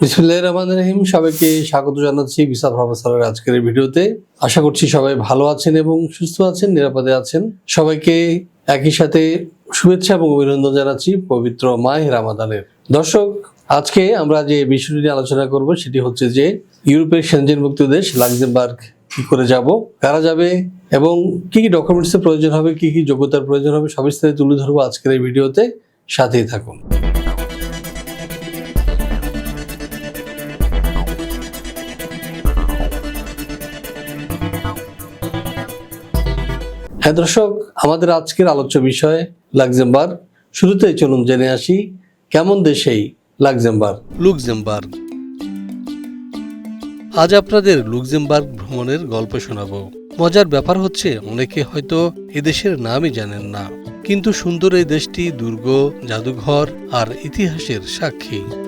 বিসমুল্লাহ রহমান রহিম। সবাইকে স্বাগত জানাচ্ছি বিশাল প্রফেসরের আজকের ভিডিওতে। আশা করছি সবাই ভালো আছেন এবং সুস্থ আছেন, নিরাপদে আছেন। সবাইকে একই সাথে শুভেচ্ছা এবং অভিনন্দন জানাচ্ছি পবিত্র মাহ রামাদানের। দর্শক, আজকে আমরা যে বিষয়টি নিয়ে আলোচনা করব সেটি হচ্ছে যে ইউরোপের সেনজেনমুক্ত দেশ লাক্সেমবার্গ কি করে যাব, কারা যাবে এবং কি কি ডকুমেন্টসের প্রয়োজন হবে, কি কি যোগ্যতার প্রয়োজন হবে সবিস্তারে তুলে ধরবো আজকের এই ভিডিওতে। সাথেই থাকুন। হ্যাঁ দর্শক, আমাদের আজকের আলোচ্য বিষয় লাক্সেমবার্গ। শুরুতেই চলুন জেনে আসি, কেমন দেশেই লাক্সেমবার্গ? লুক্সেমবার্গ। আজ আপনাদের লুক্সেমবার্গ ভ্রমণের গল্প শোনাবো। মজার ব্যাপার হচ্ছে, অনেকে হয়তো এদেশের নামই জানেন না। কিন্তু সুন্দর এই দেশটি দুর্গ, জাদুঘর আর ইতিহাসের সাক্ষী।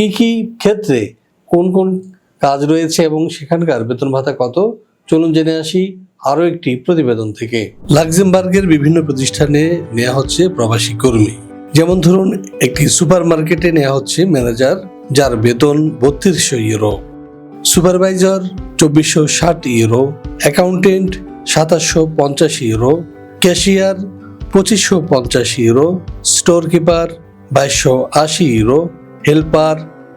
কি কি ক্ষেত্রে কোন কোন কাজ রয়েছে এবং সেখানকার বেতন ভাতা কত? চলুন জেনে আসি আরও একটি প্রতিবেদন থেকে। লাক্সেমবার্গের বিভিন্ন প্রতিষ্ঠানে নেওয়া হচ্ছে প্রবাসী কর্মী। যেমন ধরুন, একটি সুপার মার্কেটে নেওয়া হচ্ছে ম্যানেজার, যার বেতন বত্রিশশো ইউরো। সুপারভাইজার, চব্বিশশো ষাট ইউরো। অ্যাকাউন্টেন্ট, সাতাশশো পঞ্চাশ ইউরো। ক্যাশিয়ার, পঁচিশশো পঞ্চাশ ইউরো। স্টোর কিপার বাইশশো আশি ইউরো। হেল্পার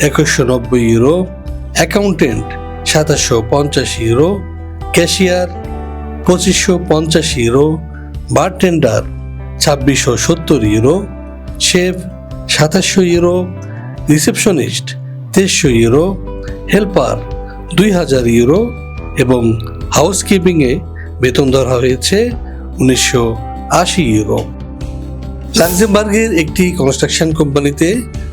একুশশো নব্বই ইউরো অ্যাকাউন্টেন্ট সাতাশশো পঞ্চাশ ইউরো ক্যাশিয়ার পঁচিশশো পঞ্চাশ ইউরো বারটেন্ডার ছাব্বিশশো সত্তর ইউরো শেফ সাতাশশো ইউরো রিসেপশনিস্ট তেইশশো ইউরো হেল্পার দুই হাজার ইউরো এবং হাউসকিপিংয়ে বেতন ধরা হয়েছে উনিশশো আশি ইউরো লাক্সেমবার্গের একটি কনস্ট্রাকশন কোম্পানিতে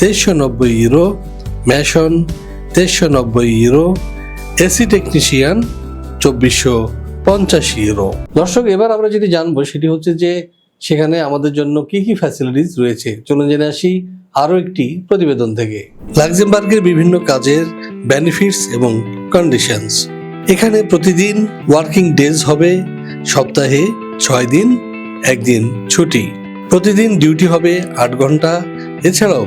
তেইশশো নব্বই ইউরো, ম্যাশন তেইশশো নব্বই ইউরো, এসি টেকনিশিয়ান চব্বিশশো পঞ্চাশ ইউরো। দর্শক, এবার আমরা যেটি জানব সেটি হচ্ছে যে সেখানে আমাদের জন্য কি কি ফ্যাসিলিটিস রয়েছে। চলুন জেনে আসি আরও একটি প্রতিবেদন থেকে। লাক্সেমবার্গের বিভিন্ন কাজের বেনিফিটস এবং কন্ডিশনস এখানে প্রতিদিন ওয়ার্কিং ডেজ হবে, সপ্তাহে ছয় দিন, একদিন ছুটি। প্রতিদিন ডিউটি হবে আট ঘণ্টা। এছাড়াও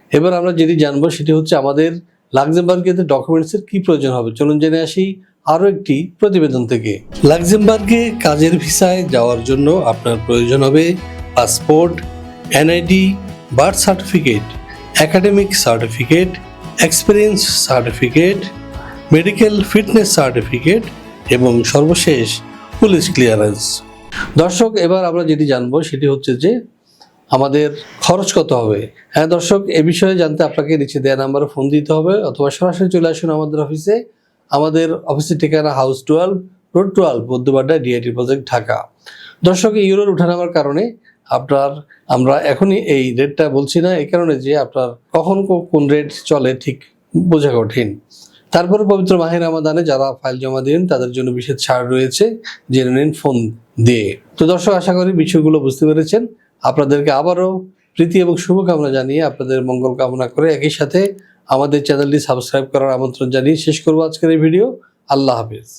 এবার আমরা যেটি জানব সেটি হচ্ছে আমাদের লাক্সেমবার্গের ডকুমেন্টসের কি প্রয়োজন হবে? চলুন জেনে আসি আরও একটি প্রতিবেদন থেকে। লাক্সেমবার্গে কাজের ভিসায় যাওয়ার জন্য আপনার প্রয়োজন হবে passport NID birth certificate academic certificate, experience certificate, medical fitness certificate এবং সর্বশেষ পুলিশ ক্লিয়ারেন্স। দর্শক, এবার আমরা যেটি জানব সেটি হচ্ছে যে আমাদের খরচ কত হবে? হ্যাঁ দর্শক, এ বিষয়ে জানতে আপনাকে নিচে দেওয়া নাম্বারে ফোন দিতে হবে, অথবা সরাসরি চলে আসুন আমাদের অফিসে। আমাদের অফিসের ঠিকানা হাউস টুয়েলভ, রোড টুয়েলভ বৌদ্ধবাড্ডা ডিআইটি প্রজেক্ট, ঢাকা। দর্শক ইউরোর উঠানামার কারণে আপনার, আমরা এখনই এই রেটটা বলছি না, এই কারণে যে আপনার কখন কোন রেট চলে ঠিক বোঝা কঠিন। তারপরে পবিত্র মাহের আমাদানে যারা ফাইল জমা দিন তাদের জন্য বিশেষ ছাড় রয়েছে, জেনে নিন ফোন দিয়ে। তো দর্শক, আশা করি বিষয়গুলো বুঝতে পেরেছেন। আপনাদেরকে আবারও প্রীতি এবং শুভকামনা জানিয়ে আপনাদের মঙ্গল কামনা করে একই সাথে আমাদের চ্যানেলটি সাবস্ক্রাইব করার আমন্ত্রণ জানিয়ে শেষ করব আজকের এই ভিডিও। আল্লাহ হাফিজ।